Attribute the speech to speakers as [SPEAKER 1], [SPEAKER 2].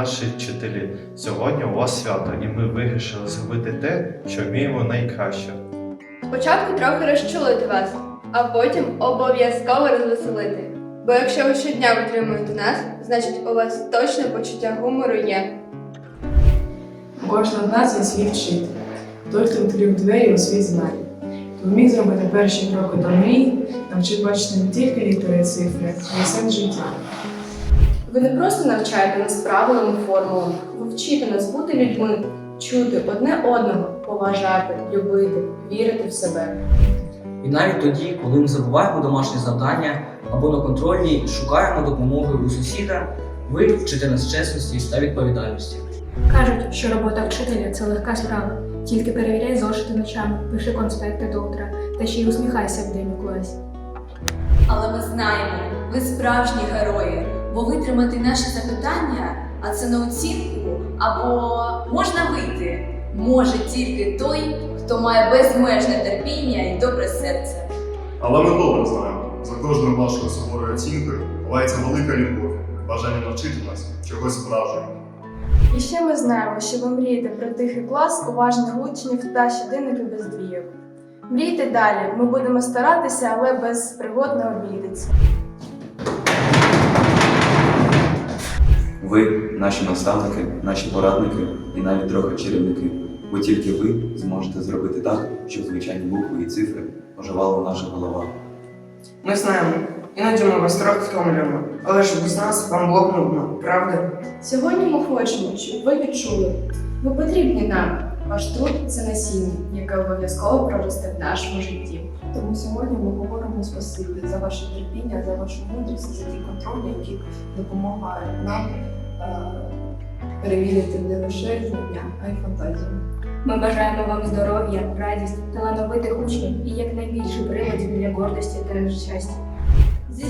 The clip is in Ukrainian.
[SPEAKER 1] наші вчителі. Сьогодні у вас свято, і ми вирішили зробити те, що вміємо найкраще.
[SPEAKER 2] Спочатку трохи розчулити вас, а потім обов'язково розвеселити. Бо якщо ви щодня витримуєте нас, значить у вас точно почуття гумору є.
[SPEAKER 3] Кожна з нас є свій вчитель. Той, хто відкрив двері у світ знань. Хто вміг зробити перші кроки до мрій, навчив бачити не тільки літери і цифри, а й сенс життя.
[SPEAKER 4] Ви не просто навчаєте нас правилам і формулам, ви вчите нас бути людьми, чути одне одного, поважати, любити, вірити в себе.
[SPEAKER 5] І навіть тоді, коли ми забуваємо домашні завдання або на контрольній шукаємо допомоги у сусіда, ви вчите нас чесності та відповідальності.
[SPEAKER 6] Кажуть, що робота вчителя це легка справа. Тільки перевіряй зошити ночами, пиши конспекти до утра та ще й усміхайся вдень у класі.
[SPEAKER 7] Але ми знаємо, ви справжні герої, бо витримати наші запитання, а це на оцінку, або можна вийти, може тільки той, хто має безмежне терпіння і добре серце.
[SPEAKER 8] Але ми добре знаємо, за кожною вашою суворою оцінкою ховається велика любов, бажання навчити нас чогось справжнього.
[SPEAKER 9] І ще ми знаємо, що ви мрієте про тихий клас, уважних учнів та щоденники без двійок. Мрійте далі, ми будемо старатися, але без пригод не обійдеться.
[SPEAKER 10] Ви наші наставники, наші порадники і навіть трохи чарівники. Бо тільки ви зможете зробити так, щоб звичайні букви і цифри оживали в наших головах.
[SPEAKER 11] Ми знаємо, іноді ми вас трохи втомлюємо, але ж без нас вам було б нудно, правда?
[SPEAKER 4] Сьогодні ми хочемо, щоб ви відчули. Ви потрібні нам. Ваш труд це насіння, яке обов'язково проросте в нашому житті.
[SPEAKER 3] Тому сьогодні ми говоримо спасибі за ваше терпіння, за вашу мудрість, за ті контролі, які допомагають нам перевірити не лише знання, а й фантазію.
[SPEAKER 6] Ми бажаємо вам здоров'я, радість, талановитих учнів і якнайбільше приводів для гордості та щастя.
[SPEAKER 7] Зі!